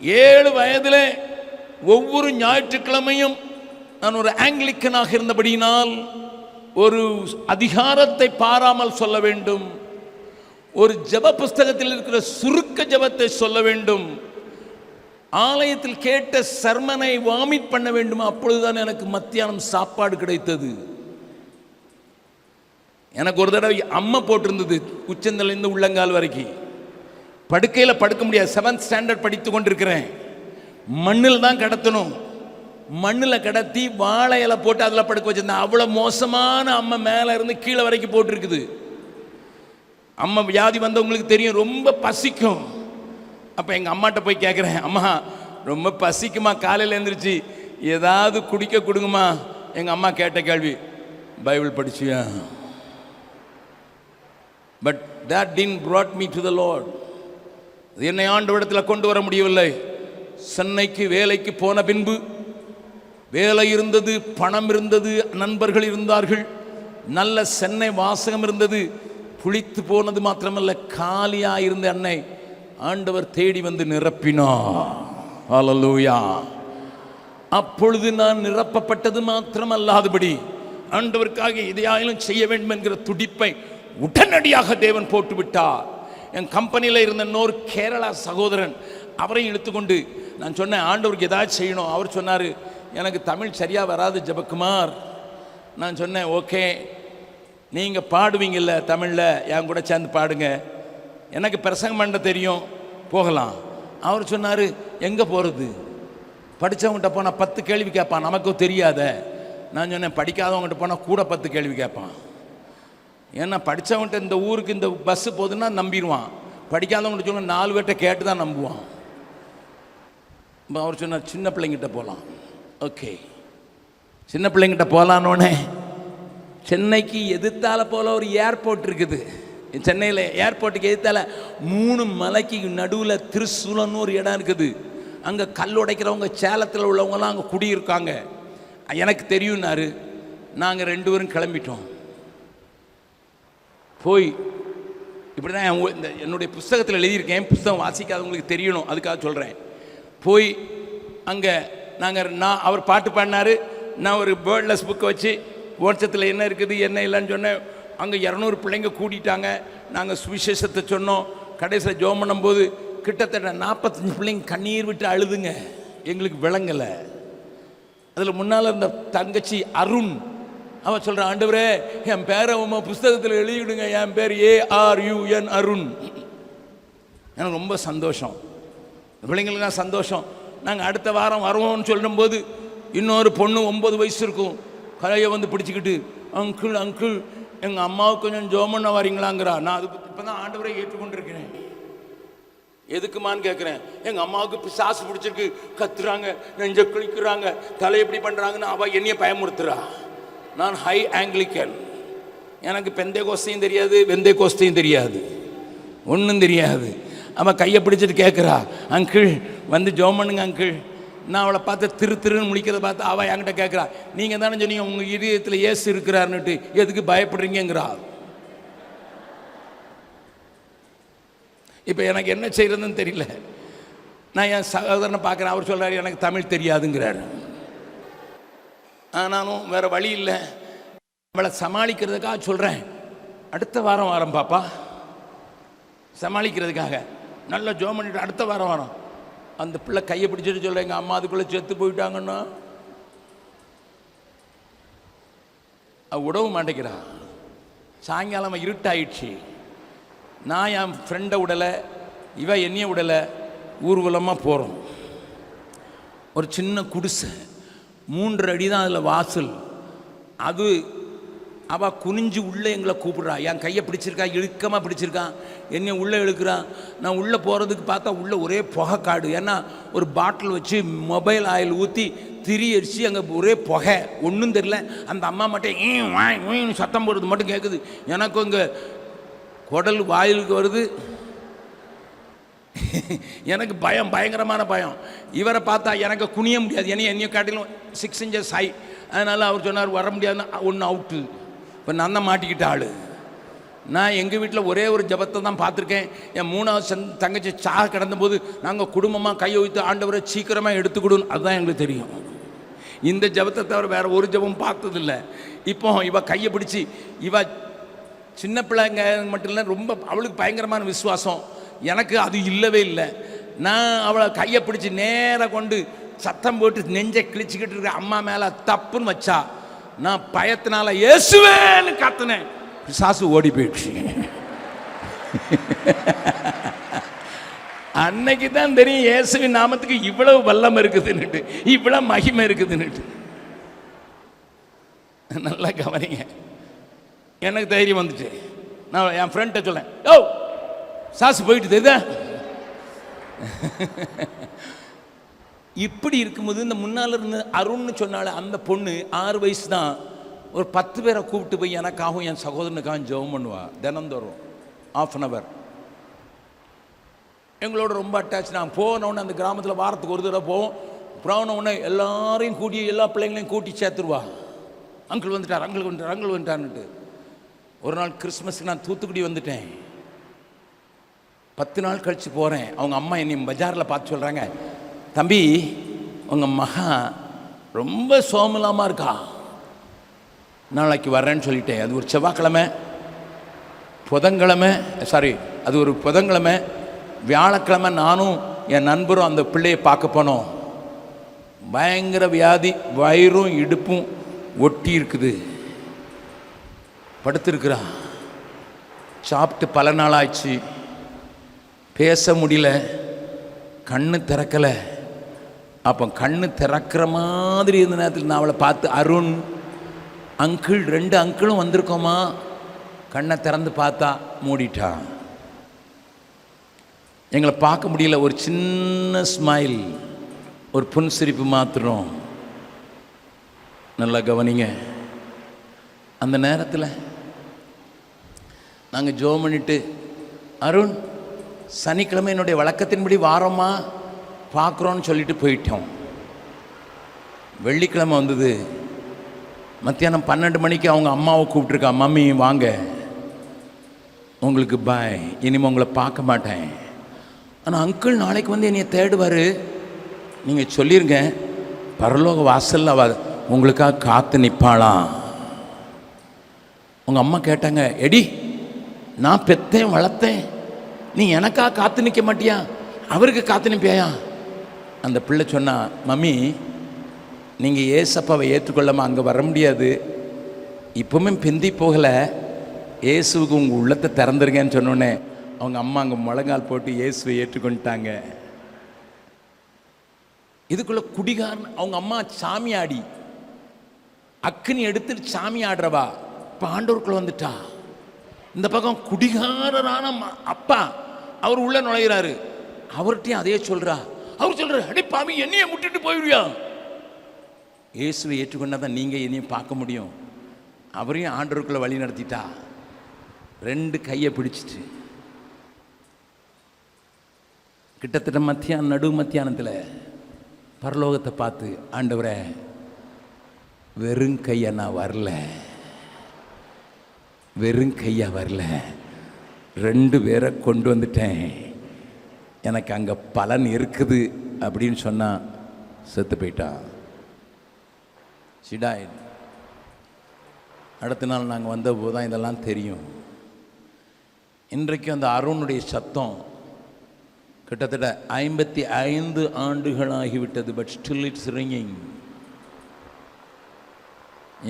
ஏழு வயதில் ஒவ்வொரு ஞாயிற்றுக்கிழமையும் நான் ஒரு ஆங்கிலிக்கனாக இருந்தபடியினால் ஒரு அதிகாரத்தை பாராமல் சொல்ல வேண்டும். ஒரு ஜெப புஸ்தகத்தில் இருக்கிற சுருக்க ஜெபத்தை சொல்ல வேண்டும். ஆலயத்தில் கேட்ட சர்மனை வாமிட் பண்ண வேண்டும்? அப்பொழுதுதான் எனக்கு மத்தியானம் சாப்பாடு கிடைத்தது. எனக்கு ஒரு தடவை அம்மை போட்டிருந்தது உச்சந்தலேருந்து உள்ளங்கால் வரைக்கும் படுக்கையில் படுக்க முடியாது. செவன்த் ஸ்டாண்டர்ட் படித்து கொண்டிருக்கிறேன். மண்ணில் தான் கடத்தணும். மண்ணில் கடத்தி வாழை இலை போட்டு அதில் படுக்க வச்சிருந்தேன். அவ்வளோ மோசமான அம்மை மேலே இருந்து கீழே வரைக்கும் போட்டிருக்குது. அம்மா வியாதி வந்தவங்களுக்கு தெரியும் ரொம்ப பசிக்கும். அப்போ எங்கள் அம்மாட்ட போய் கேட்குறேன் அம்மா ரொம்ப பசிக்குமா? காலையில் எழுந்திரிச்சு ஏதாவது குடிக்க கொடுங்கம்மா. எங்கள் அம்மா கேட்ட கேள்வி Bible படிச்சியா? But that then brought me to the Lord அது என்னை ஆண்டவரிடத்தில் கொண்டு வர முடியவில்லை. சென்னைக்கு வேலைக்கு போன பின்பு வேலை இருந்தது பணம் இருந்தது நண்பர்கள் இருந்தார்கள். நல்ல சென்னை வாசகம் இருந்தது. புளித்து போனது மாத்திரமல்ல காலியாக இருந்த அன்னை ஆண்டவர் தேடி வந்து நிரப்பினா அலலூயா அப்பொழுது நான் நிரப்பப்பட்டது மாத்திரமல்லாதபடி ஆண்டவருக்காக இதையாயிலும் செய்ய வேண்டும் என்கிற துடிப்பை உடனடியாக தேவன் போட்டுவிட்டார். என் கம்பெனியில் இருந்த இன்னொரு கேரளா சகோதரன் அவரையும் இழுத்துக்கொண்டு நான் சொன்னேன் ஆண்டவருக்கு ஏதாச்சும் செய்யணும். அவர் சொன்னார் எனக்கு தமிழ் சரியாக வராது ஜெபக்குமார். நான் சொன்னேன் ஓகே நீங்கள் பாடுவீங்கல்ல தமிழில் என் கூட சேர்ந்து பாடுங்க. எனக்கு பிரசங்கம் பண்ண தெரியும் போகலாம். அவர் சொன்னார் எங்கே போகிறது படித்தவங்ககிட்ட போனால் பத்து கேள்வி கேட்பான் நமக்கும் தெரியாத. நான் சொன்னேன் படிக்காதவங்ககிட்ட போனால் கூட பத்து கேள்வி கேட்பான். ஏன்னா படித்தவன்கிட்ட இந்த ஊருக்கு இந்த பஸ்ஸு போகுதுன்னா நம்பிடுவான். படிக்காதவங்கிட்ட சொன்ன நாலு பேர்கிட்ட கேட்டு தான் நம்புவான். அவர் சொன்னார் சின்ன பிள்ளைங்கிட்ட போகலாம் ஓகே. சின்ன பிள்ளைங்கிட்ட போகலான்னொடனே சென்னைக்கு எதிர்த்தால போல ஒரு ஏர்போர்ட் இருக்குது. சென்னையில் ஏர்போர்ட்டுக்கு எதிர்த்தால மூணு மலைக்கு நடுவில் திருசூலன்னு ஒரு இடம் இருக்குது. அங்கே கல் உடைக்கிறவங்க சேலத்தில் உள்ளவங்கலாம் அங்கே குடியிருக்காங்க. எனக்கு தெரியும்னாரு. நாங்கள் ரெண்டு பேரும் கிளம்பிட்டோம். போய் இப்படி தான் இந்த என்னுடைய புஸ்தகத்தில் எழுதியிருக்கேன். புஸ்தகம் வாசிக்காதவங்களுக்கு தெரியணும். அதுக்காக சொல்கிறேன் போய் அங்கே நாங்கள் நான் அவர் பாட்டு பாடினாரு. நான் ஒரு பேர்ட்லெஸ் புக்கை வச்சு ஓட்சத்தில் என்ன இருக்குது என்ன இல்லைன்னு சொன்னேன். அங்கே இரநூறு பிள்ளைங்க கூட்டிட்டாங்க. நாங்கள் சுவிசேஷத்தை சொன்னோம். கடைசியில் ஜோம் பண்ணும்போது கிட்டத்தட்ட நாற்பத்தஞ்சு பிள்ளைங்க கண்ணீர் விட்டு அழுதுங்க. எங்களுக்கு விளங்கலை. அதில் முன்னால் இருந்த தங்கச்சி அருண் அவன் சொல்கிறான் ஆண்டவரே என் பேரை உமா புஸ்தகத்தில் எழுதிவிடுங்க. என் பேர் A R U N Arun. எனக்கு ரொம்ப சந்தோஷம். பிள்ளைங்களுக்கு பிள்ளைங்களுக்குலாம் சந்தோஷம். நாங்கள் அடுத்த வாரம் வருவோம்னு சொல்லும்போது இன்னொரு பொண்ணு ஒம்பது வயசு இருக்கும். கலையை வந்து பிடிச்சிக்கிட்டு அங்கிள் அங்கிள் எங்கள் அம்மாவுக்கு கொஞ்சம் ஜோமண்ண வரீங்களாங்கிறா. நான் அது இப்போ தான் ஆண்டவரை ஏற்றுக்கொண்டிருக்கிறேன். எதுக்குமான்னு கேட்குறேன் எங்கள் அம்மாவுக்கு பிசாசு பிடிச்சிருக்கு. கத்துறாங்க. நெஞ்ச குளிக்கிறாங்க. தலை எப்படி பண்ணுறாங்கன்னு அவள் என்னையை பயமுறுத்துறா. நான் ஹை ஆங்கிலிக்கன் எனக்கு பெந்தே கோஸ்தையும் தெரியாது வெந்தே கோஸ்தையும் தெரியாது. ஒன்றும் தெரியாது. அவன் கையை பிடிச்சிட்டு கேட்குறா அங்கிள் வந்து ஜோமனுங்க அங்கிள். நான் அவளை பார்த்து திரு திருன்னு முடிக்கிறத பார்த்து அவள் என்கிட்ட கேட்குறா நீங்கள் தானே சொன்னீங்க உங்கள் இதயத்தில் ஏசு இருக்கிறாருன்னுட்டு எதுக்கு பயப்படுறீங்கிறா இப்போ எனக்கு என்ன செய்கிறதுன்னு தெரியல. நான் என் சகோதரனை பார்க்குறேன் அவர் சொல்கிறாரு எனக்கு தமிழ் தெரியாதுங்கிறாரு. ஆனாலும் வேற வழி இல்லை. நம்மளை சமாளிக்கிறதுக்காக சொல்கிறேன் அடுத்த வாரம் வாரம் பாப்பா. சமாளிக்கிறதுக்காக. நல்லா ஜோம் பண்ணிட்டு அடுத்த வாரம் வரோம். அந்த பிள்ளை கையை பிடிச்சிட்டு சொல்ல எங்கள் அம்மா அதுக்குள்ளே செத்து போயிட்டாங்கன்னா? உடவும் மாட்டேங்கிறான் மாட்டேங்கிறா. சாயங்காலம் இருட்டாயிடுச்சு. நான் என் ஃப்ரெண்டை விடலை இவன் என்னைய விடலை ஊர்வலமாக போகிறோம் ஒரு சின்ன குடிசை. மூன்று அடி தான் அதில் வாசல். அது அவ குனிஞ்சு உள்ளே எங்களை கூப்பிடுறா. என் கையை பிடிச்சிருக்கா? இழுக்கமாக பிடிச்சிருக்கான் என்னை உள்ளே இழுக்கிறான் நான் உள்ளே போகிறதுக்கு பார்த்தா உள்ளே ஒரே புகை காடு. ஏன்னா ஒரு பாட்டில் வச்சு மொபைல் ஆயில் ஊற்றி திரி அடிச்சு அங்கே ஒரே புகை. ஒன்றும் தெரில அந்த அம்மா மட்டும் ஈ வாய் சத்தம் போடுறது மட்டும் கேட்குது எனக்கும் இங்கே குடல் வாயிலுக்கு வருது. எனக்கு பயம் பயங்கரமான பயம். இவரை பார்த்தா எனக்கு குனிய முடியாது. ஏன்னா என்னையும் காட்டிலும் சிக்ஸ் இன்ச்சஸ் ஹை அதனால் அவர் சொன்னார் வர முடியாதுன்னு ஒன்று அவுட்டு இப்போ நான் தான் மாட்டிக்கிட்ட ஆள். நான் எங்கள் வீட்டில் ஒரே ஒரு ஜபத்தை தான் பார்த்துருக்கேன். என் மூணாவது சந் தங்கச்சி சாக கிடந்தபோது நாங்கள் குடும்பமாக கையை வைத்து ஆண்டவரை சீக்கிரமாக எடுத்துக்கிடுன்னு அதுதான் எங்களுக்கு தெரியும். இந்த ஜபத்தை தவிர வேறு ஒரு ஜபம் பார்த்ததில்ல. இப்போ இவ கையை பிடிச்சி இவ சின்ன பிள்ளைங்க மட்டும் இல்லை ரொம்ப அவளுக்கு பயங்கரமான விசுவாசம். எனக்கு அது இல்லவே இல்லை. நான் அவளை கையை பிடிச்சி நேராக கொண்டு சத்தம் போட்டு நெஞ்சை கிழிச்சிக்கிட்டு இருக்க அம்மா மேலே தப்புன்னு வச்சா நான் பயத்தினால இயேசுவேன்னு கத்துனேன். பிசாசு ஓடி போயிடுச்சு. அன்னைக்கு தான் தெரியும் இயேசுவின் நாமத்துக்கு இவ்வளவு வல்லம் இருக்குதுன்னுட்டு இவ்வளவு மகிமை இருக்குதுன்னுட்டு. நல்லா கவனிங்க. எனக்கு தைரியம் வந்துச்சு. நான் என் ஃப்ரெண்ட்டை சொல்லேன் ஓ சாசு போயிட்டு தெரியுதா இப்படி இருக்கும்போது இந்த முன்னால் இருந்து அருண்னு சொன்னால அந்த பொண்ணு ஆறு வயசு தான். ஒரு பத்து பேரை கூப்பிட்டு போய் எனக்காகவும் என் சகோதரனுக்காகவும் ஜெபம் பண்ணுவா. தினந்தோறும். ஆஃப் அன் அவர் எங்களோட ரொம்ப அட்டாச் நான் போன அந்த கிராமத்தில் வாரத்துக்கு ஒரு தடவை போவோம். போனவுடனே எல்லாரையும் கூட்டி எல்லா பிள்ளைங்களையும் கூட்டி சேர்த்துருவா. அங்கிள் வந்துட்டார் அங்கிள் வந்துட்டார் அங்கிள் வந்துட்டான்ட்டு ஒரு நாள் கிறிஸ்மஸ்க்கு நான் தூத்துக்குடி வந்துட்டேன். பத்து நாள் கழித்து போகிறேன் அவங்க அம்மா என்னை பஜாரில் பார்த்து சொல்கிறாங்க தம்பி உங்கள் மகன் ரொம்ப சோமலாமா இருக்கா? நாளைக்கு வர்றேன்னு சொல்லிட்டேன். அது ஒரு செவ்வாய்க்கிழமை புதன்கிழமை சாரி அது ஒரு புதன்கிழமை வியாழக்கிழமை நானும் என் நண்பரும் அந்த பிள்ளையை பார்க்க போனோம். பயங்கர வியாதி வயிறும் இடுப்பும் ஒட்டி இருக்குது. படுத்திருக்கிறா. சாப்பிட்டு பல நாள் ஆயிடுச்சு. பேச முடியல கண்ணு திறக்கலை. அப்போ கண்ணு திறக்கிற மாதிரி இருந்த நேரத்தில் நான் அவளை பார்த்து அருண் அங்கிள் ரெண்டு அங்கிளும் வந்திருக்கோமா? கண்ணை திறந்து பார்த்தா மூடிட்டான் எங்களை பார்க்க முடியல ஒரு சின்ன ஸ்மைல் ஒரு புன்சிரிப்பு மாத்திரம். நல்லா கவனிங்க. அந்த நேரத்தில் நாங்கள் ஜோ பண்ணிட்டு அருண் சனிக்கிழமை என்னுடைய வழக்கத்தின்படி வாரமாக பார்க்குறோன்னு சொல்லிட்டு போயிட்டோம். வெள்ளிக்கிழமை வந்தது. மத்தியானம் பன்னெண்டு மணிக்கு அவங்க அம்மாவை கூப்பிட்ருக்கா மம்மி வாங்க. உங்களுக்கு பாய் இனிமே உங்களை பார்க்க மாட்டேன். ஆனால் அங்கிள் நாளைக்கு வந்து என்னையை தேடுவார். நீங்கள் சொல்லிருங்க. பரலோக வாசலில் அவ உங்களுக்காக காத்து நிற்பாளாம் உங்கள் அம்மா கேட்டாங்க எடி நான் பெத்தேன் வளர்த்தேன். நீ எனக்கா காத்து நிற்க மாட்டியா? அவருக்கு காத்து நிற்பியா அந்த பிள்ளை சொன்னா மம்மி நீங்கள் ஏசப்பாவை ஏற்றுக்கொள்ளாமல் அங்கே வர முடியாது. இப்போவுமே பிந்தி போகலை. இயேசுவுக்கு உங்கள் உள்ளத்தை திறந்துருங்கன்னு சொன்னோன்னே அவங்க அம்மா அங்கே முழங்கால் போட்டு இயேசுவை ஏற்றுக்கொண்டுட்டாங்க. இதுக்குள்ள குடிகாரன் அவங்க அம்மா சாமி ஆடி அக்கினி எடுத்துட்டு சாமி ஆடுறவா? இப்போ ஆண்டவருக்குள்ள வந்துட்டா. இந்த பக்கம் குடிகாரரான அப்பா அவர் உள்ள நுழையிறாரு. அவர்கிட்டயும் அதே சொல்றா. அவர் சொல்றாரு அடி பாமி என்னைய முட்டிட்டு போயிடுவியா? இயேசுவை ஏற்றுக்கொண்டா தான் நீங்கள் என்னையும் பார்க்க முடியும். அவரையும் ஆண்டவருக்குள்ள வழி நடத்திட்டா. ரெண்டு கையை பிடிச்சிட்டு. கிட்டத்தட்ட மத்தியானம் நடு மத்தியானத்தில் பரலோகத்தை பார்த்து ஆண்டவரை வெறும் கையை நான் வரல. வெறும் கையாக வரல. ரெண்டு பேரை கொண்டு வந்துட்டேன். எனக்கு அங்கே பலன் இருக்குது அப்படின்னு சொன்னால் செத்து போயிட்டான் சிடாய். அடுத்த நாள் நாங்கள் வந்தபோது தான் இதெல்லாம் தெரியும். இன்றைக்கு அந்த அருணுடைய சத்தம் கிட்டத்தட்ட ஐம்பத்தி ஐந்து ஆண்டுகளாகிவிட்டது பட் ஸ்டில் இட்ஸ் ரிங்கிங்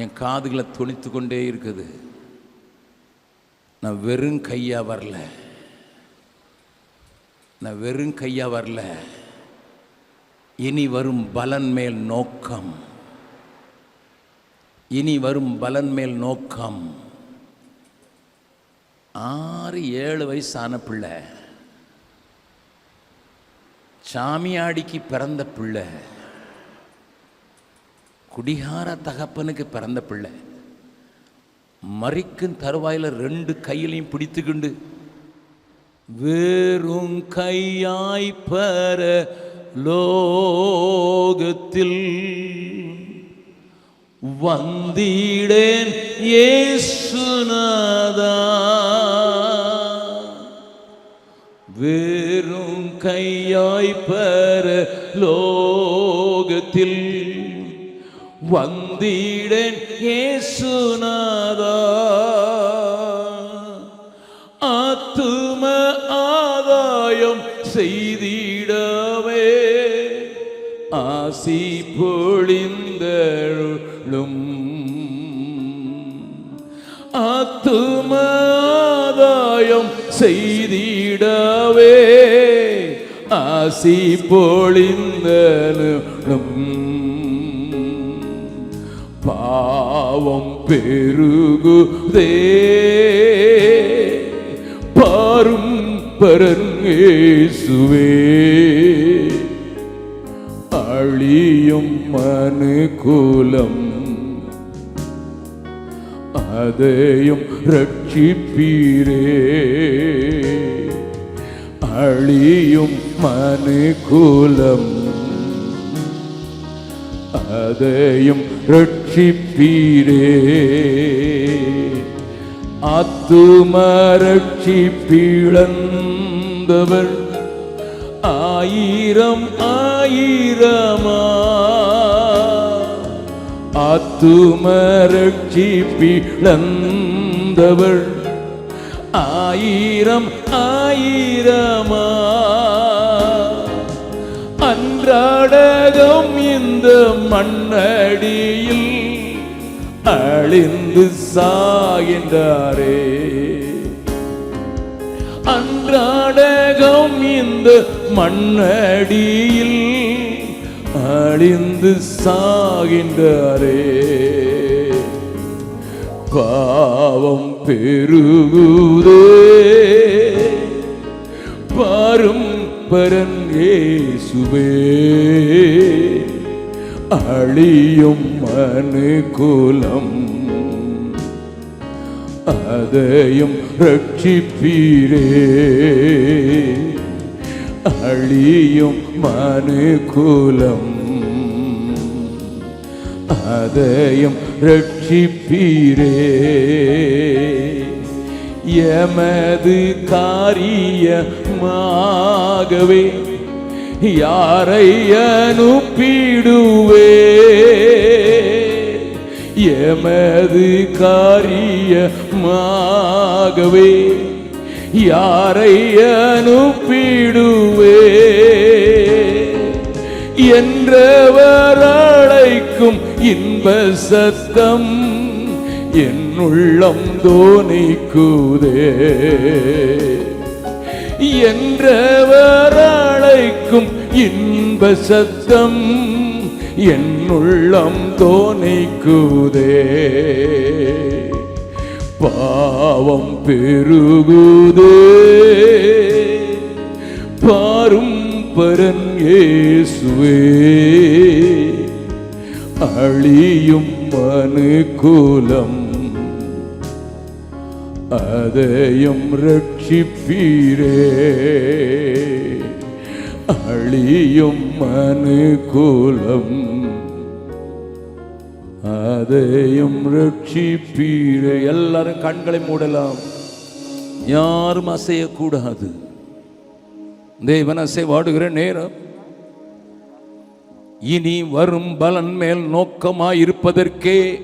என் காதுகளை துணித்து கொண்டே இருக்குது. நான் வெறும் கையா வரல. நான் வெறும் கையா வரல. இனி வரும் பலன் மேல் நோக்கம். இனி வரும் பலன் மேல் நோக்கம். ஆறு ஏழு வயசான பிள்ளை. சாமியாடிக்கு பிறந்த பிள்ளை. குடிகார தகப்பனுக்கு பிறந்த பிள்ளை. மறிக்கும் தருவாயில் ரெண்டு கையிலையும் பிடித்துக்கிண்டு. வெறும் கையாய் பெற லோகத்தில் வந்தீடேன் ஏசுநாதா வெறும் கையாய் பெற லோகத்தில் வந்திடேன் ஏசுநாதா ஆத்தும ஆதாயம் செய்திடவே. ஆசி பொழிந்தருளும் ஆத்துமாதாயம் செய்திடவே. ஆசி பொழிந்தனும் பாவம் பெருகுதே. பாரும் பரங்கேசுவே அழியும் மனுகுலம். அதையும் ரட்சிப்பீரே. அழியும் மனுகுலம். அதையும் ரட்சி ரட்சிப்பீரே. ஆத்துமரட்சிப்பிழந்தவர். ஆயிரம் ஆயிரமா. ஆத்துமரட்சிப்பிழந்தவர். ஆயிரம் ஆயிரமா. அன்றாடகம் இந்த மண்ணடியில் அழிந்து சாகின்றாரே. அன்றாடகம் இந்த மண்ணடியில் அழிந்து சாகின்றாரே. பாவம் பெருகுதே. பாரும் பரன் இயேசுவே அழியும் மனுகுலம். அதையும் ரட்சிப்பீரே. அழியும் மனுகுலம். அதையும் ரட்சிப்பீரே. எமது காரியமாகவே யாரை அனுப்பிடுவே? எமது காரியமாகவே யாரை அனுப்பிடுவே? என்றவர் அழைக்கும் இன்ப சத்தம் என் உள்ளம் தோனிக்குதே என்றவர் அழைக்கும் இன்ப சத்தம் என் உள்ளம் தோனிக்குதே பாவம் பெருகுதே. பாரும் பரன் ஏசுவே அழியும் மனுகுலம். அதையும் ரட்சிப்பீரே. அழியும் மனுகூலம். அதையும் ரட்சிப்பீரே. எல்லாரும் கண்களை மூடலாம். யாரும் அசையக்கூடாது. தேவன் அசைவாடுகிற நேரம். இனி வரும் பலன் மேல் நோக்கமாய் இருப்பதற்கே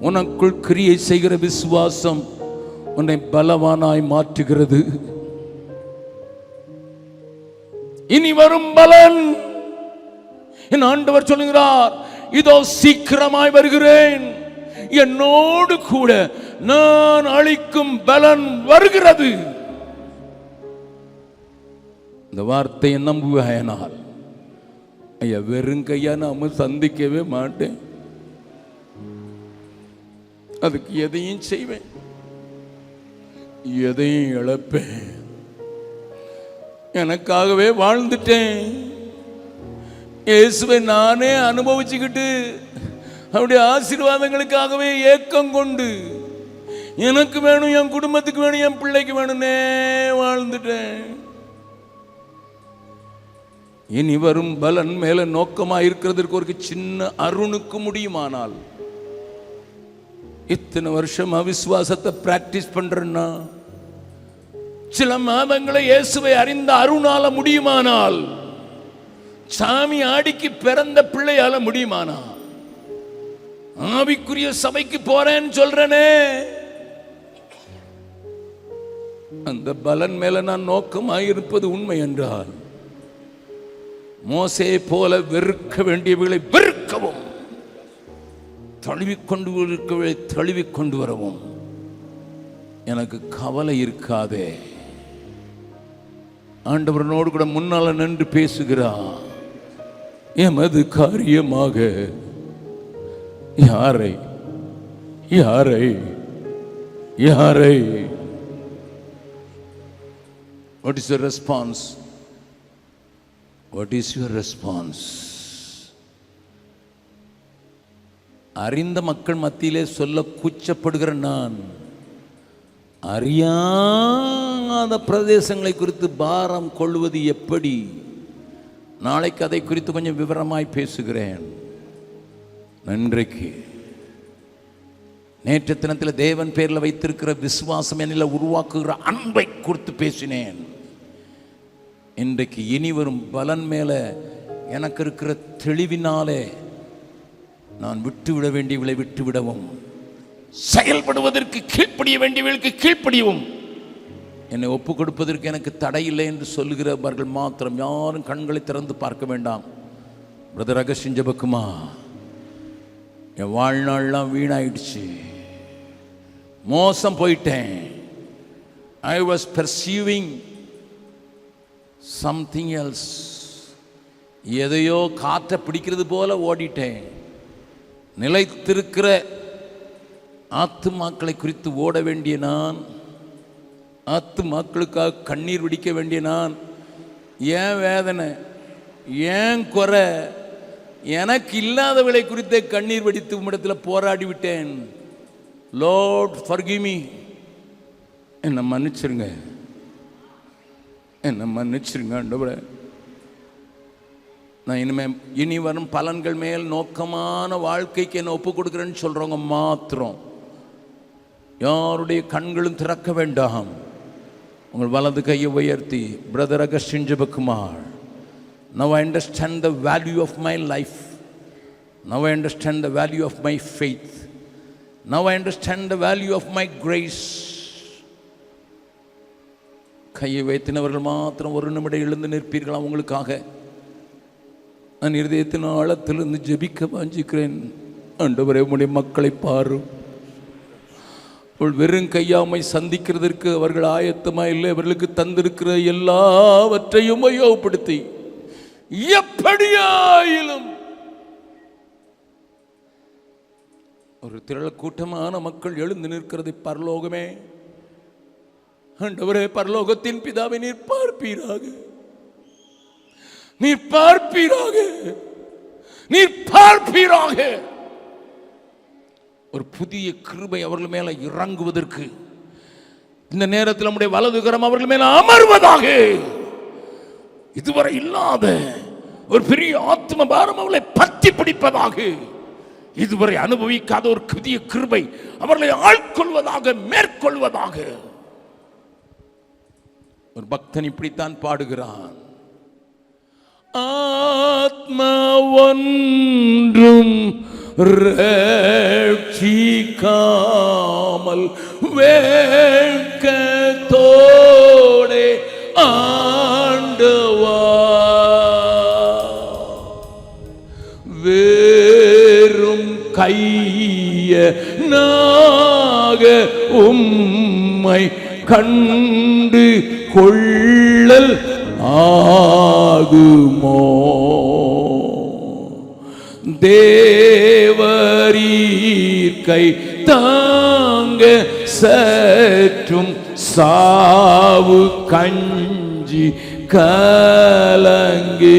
உனக்குள் கிரியை செய்கிற விசுவாசம் உன்னை பலவானாய் மாற்றுகிறது. இனி வரும் பலன். என் ஆண்டவர் சொல்லுகிறார் இதோ சீக்கிரமாய் வருகிறேன். என்னோடு கூட நான் அளிக்கும் பலன் வருகிறது. இந்த வார்த்தையை நம்புவாயனால் ஐயா வெறும் கையா நாம சந்திக்கவே மாட்டேன். அதுக்கு எதையும் செய்வேன். எதையும் இழப்பேன். எனக்காகவே வாழ்ந்துட்டேன். இயேசுவை நானே அனுபவிச்சுக்கிட்டு அவருடைய ஆசீர்வாதங்களுக்காகவே ஏக்கம் கொண்டு எனக்கு வேணும் என் குடும்பத்துக்கு வேணும் என் பிள்ளைக்கு வேணும்னே வாழ்ந்துட்டேன். இனி வரும் பலன் மேல நோக்கமா இருக்கிறதுக்கு ஒரு சின்ன அருணுக்கு முடியுமானால் இத்தனை வருஷம் அவிசுவாசத்தை பிராக்டிஸ் பண்றேன்னா சில மாதங்களை இயேசுவை அறிந்த அருணால முடியுமானால் சாமி ஆடிக்கு பிறந்த பிள்ளையால முடியுமானா? ஆவிக்குரிய சபைக்கு போறேன்னு சொல்றனே. அந்த பலன் மேல நான் நோக்கமாயிருப்பது உண்மை என்றால் மோசே போல வெறுக்க வேண்டியவர்களை வெறுக்கவும் தழுவிக்கொண்டு இருக்கவர்களை தழுவிக்கொண்டு வரவும் எனக்கு கவலை இருக்காதே. ஆண்டவரனோடு கூட முன்னால நின்று பேசுகிறான் எமது காரியமாக யாரை யாரை யாரை? What is your response what is your response அறிந்த மக்கள் மத்தியிலே சொல்ல கூச்சப்படுகிற நான் அறியா அறியாத பிரதேசங்களை குறித்து பாரம் கொள்வது எப்படி? நாளைக்கு அதை குறித்து கொஞ்சம் விவரமாய் பேசுகிறேன். நன்றைக்கு. நேற்று தினத்தில் தேவன் பேரில் வைத்திருக்கிற விசுவாசம் என்னில் உருவாக்குகிற அன்பை குறித்து பேசினேன். இன்றைக்கு இனி வரும் பலன் மேலே எனக்கு இருக்கிற தெளிவினாலே நான் விட்டுவிட வேண்டியவளை விட்டுவிடவும் செயல்படுவதற்கு கீழ்ப்படிய வேண்டியவர்களுக்கு கீழ்ப்படியவும் என்னை ஒப்பு கொடுப்பதற்கு எனக்கு தடை இல்லை என்று சொல்கிறவர்கள் மாத்திரம் யாரும் கண்களை திறந்து பார்க்க வேண்டாம். பிரதர் அகஸ்டின் ஜபக்குமா என் வாழ்நாள்லாம் வீணாயிடுச்சு. மோசம் போயிட்டேன். I was perceiving something else எதையோ காற்றை பிடிக்கிறது போல ஓடிட்டேன். நிலைத்திருக்கிற ஆத்துமாக்களை குறித்து ஓட வேண்டிய நான் ஆத்துமாக்களுக்காக கண்ணீர் வெடிக்க வேண்டிய நான் ஏன் வேதனை ஏன் குறை எனக்கு இல்லாதவளை குறித்த கண்ணீர் வெடித்து உம்மிடத்தில் போராடி விட்டேன். லோட் ஃபர்கிமி என்னை மன்னிச்சிருங்க. என்னை மன்னிச்சிருங்க ஆண்டவரே. நான் இனிமே இனி வரும் பலன்கள் மேல் நோக்கமான வாழ்க்கைக்கு என்ன ஒப்பு கொடுக்குறேன்னு சொல்கிறவங்க மாத்திரம். யாருடைய கண்களும் திறக்க வேண்டாம். உங்கள் வலது கையை உயர்த்தி brother Augustine Jebakumar now I understand the value of my life now I understand the value of my faith now I understand the value of my grace கையை வைத்தினவர்கள் மாத்திரம் ஒரு நிமிடம் எழுந்து நிற்பீர்களா உங்களுக்காக? நான் இருதயத்தின் ஆழத்திலிருந்து ஜெபிக்க வாஞ்சிக்கிறேன். ஆண்டவரே உம்முடைய மக்களை பாரு அவள் வெறும் கையாமை சந்திக்கிறதற்கு அவர்கள் ஆயத்தமா இல்லை. அவர்களுக்கு தந்திருக்கிற எல்லாவற்றையும் உபயோகப்படுத்தி. எப்படியாயிலும் ஒரு திரள கூட்டமான மக்கள் எழுந்து நிற்கிறது பரலோகமே. ஆண்டவரே பரலோகத்தின் பிதாவை நீர் பார்ப்பீராக. நீர் பார்ப்பீராக. நீர் பார்ப்பீராக. ஒரு புதிய கிருபை அவர்கள் மேல இறங்குவதற்கு. இந்த நேரத்தில் நம்முடைய வலதுகரம் அவர்கள் மேல அமர்வதாக. இதுவரை இல்லாத ஒரு பெரிய ஆத்ம பாரம் அவர்களை பற்றி பிடிப்பதாக. இதுவரை அனுபவிக்காத ஒரு புதிய கிருபை அவர்களை ஆட்கொள்வதாக மேற்கொள்வதாக. ஒரு பக்தன் இப்படித்தான் பாடுகிறான். ஆத்மா ஒன்றும் ரட்சிக்காமல் வேட்கத்தோடே ஆண்டவா. வேறும் கைய நாக உம்மை கண்டு கொள்ளல் ஆகுமோ? தேவரீர்கை தாங்க சற்றும் சாவு கஞ்சி கலங்கே.